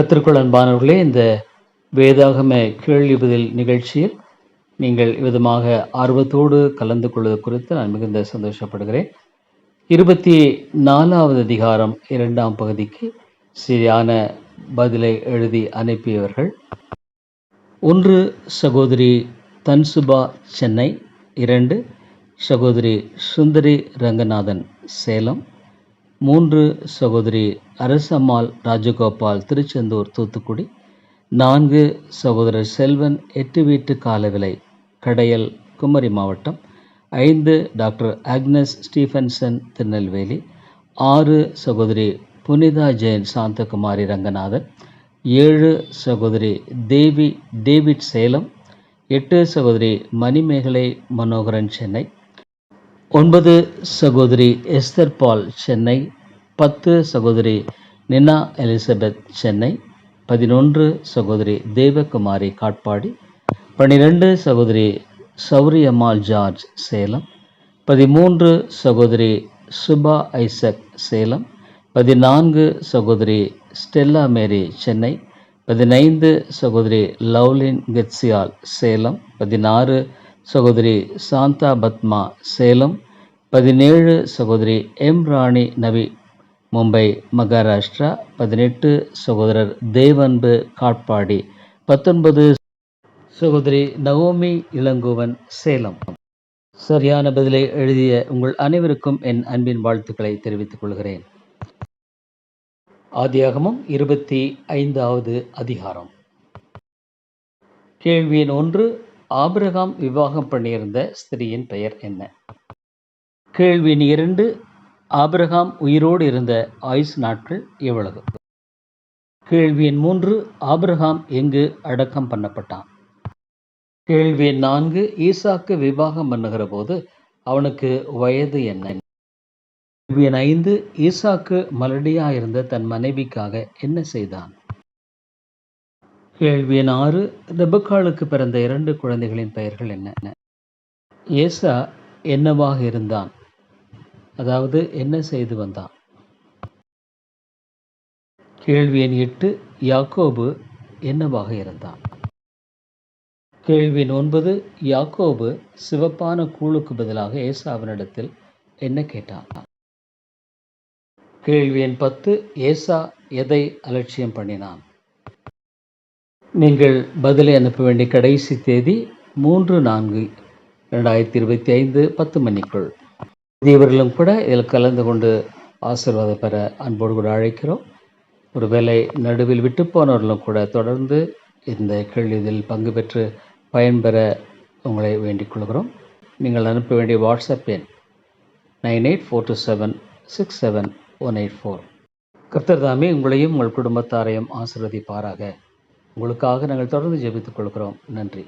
கத்திற்குள் அன்பானவர்களே இந்த வேதாகம கேள்வி பதில் நிகழ்ச்சியில் நீங்கள் விதமாக ஆர்வத்தோடு கலந்து கொள்வது குறித்து நான் மிகுந்த சந்தோஷப்படுகிறேன். இருபத்தி நாலாவது அதிகாரம் இரண்டாம் பகுதிக்கு சரியான பதிலை எழுதி அனுப்பியவர்கள் ஒன்று சகோதரி தன்சுபா சென்னை இரண்டு சகோதரி சுந்தரி ரங்கநாதன் சேலம் மூன்று சகோதரி அரசம்மாள் ராஜகோபால் திருச்செந்தூர் தூத்துக்குடி நான்கு சகோதரர் செல்வன் எட்டு வீட்டு காலவிலை கடையல் குமரி மாவட்டம் ஐந்து டாக்டர் அக்னஸ் ஸ்டீஃபன்சன் திருநெல்வேலி ஆறு சகோதரி புனிதா ஜெயன் சாந்தகுமாரி ரங்கநாதன் ஏழு சகோதரி தேவி டேவிட் சேலம் எட்டு சகோதரி மணிமேகலை மனோகரன் சென்னை ஒன்பது சகோதரி எஸ்தர் பால் சென்னை பத்து சகோதரி நினா எலிசபெத் சென்னை பதினொன்று சகோதரி தேவகுமாரி காட்பாடி பன்னிரெண்டு சகோதரி சௌரியம்மாள் ஜார்ஜ் சேலம் பதிமூன்று சகோதரி சுபா ஐசக் சேலம் பதினான்கு சகோதரி ஸ்டெல்லா மேரி சென்னை பதினைந்து சகோதரி லவ்லின் கெட்சியால் சேலம் பதினாறு சகோதரி சாந்தா பத்மா சேலம் பதினேழு சகோதரி எம் ராணி நவி மும்பை மகாராஷ்டிரா பதினெட்டு சகோதரர் தேவன்பு காட்பாடி பத்தொன்பது சகோதரி நவோமி இளங்கோவன் சேலம். சரியான பதிலை எழுதிய உங்கள் அனைவருக்கும் என் அன்பின் வாழ்த்துக்களை தெரிவித்துக் கொள்கிறேன். ஆதியாகமும் இருபத்தி ஐந்தாவது அதிகாரம். கேள்வியின் ஒன்று ஆபிரகாம் விவாகம் பண்ணியிருந்த ஸ்திரீயின் பெயர் என்ன? கேள்வி இரண்டு ஆபிரகாம் உயிரோடு இருந்த ஆயுஸ் நாட்கள் எவ்வளவு? கேள்வி எண் மூன்று ஆபிரகாம் எங்கு அடக்கம் பண்ணப்பட்டான்? கேள்வி எண் நான்கு ஈசாக்கு விவாகம் பண்ணுகிற போது அவனுக்கு வயது என்ன? கேள்வி எண் ஐந்து ஈசாக்கு மலடியாக இருந்த தன் மனைவிக்காக என்ன செய்தான்? கேள்வி எண் ஆறு ரெபக்காளுக்கு பிறந்த இரண்டு குழந்தைகளின் பெயர்கள் என்ன ஏசா என்னவாக இருந்தான்? அதாவது என்ன செய்து வந்தான்? கேள்வி எண் எட்டு யாக்கோபு என்னவாக இருந்தான்? கேள்வி எண் ஒன்பது யாக்கோபு சிவப்பான கூழுக்கு பதிலாக ஏசாவினிடத்தில் என்ன கேட்டான்? கேள்வி எண் பத்து ஏசா எதை அலட்சியம் பண்ணினான்? நீங்கள் பதிலை அனுப்ப வேண்டிய கடைசி தேதி மூன்று நான்கு ரெண்டாயிரத்தி இருபத்தி ஐந்து பத்து மணிக்குள். இவர்களும் கூட இதில் கலந்து கொண்டு ஆசீர்வாதம் பெற அன்போடு கூட அழைக்கிறோம். ஒருவேளை நடுவில் விட்டு போனவர்களும் கூட தொடர்ந்து இந்த கேள்வியில் பங்கு பெற்று பயன்பெற உங்களை வேண்டிக் கொள்கிறோம். நீங்கள் அனுப்ப வேண்டிய வாட்ஸ்அப் எண் nine eight four two seven six seven one eight four. கர்த்தர் தாமே உங்களையும் உங்கள் குடும்பத்தாரையும் ஆசிர்வதிப்பாராக. உங்களுக்காக நாங்கள் தொடர்ந்து ஜெபித்துக் கொள்கிறோம். நன்றி.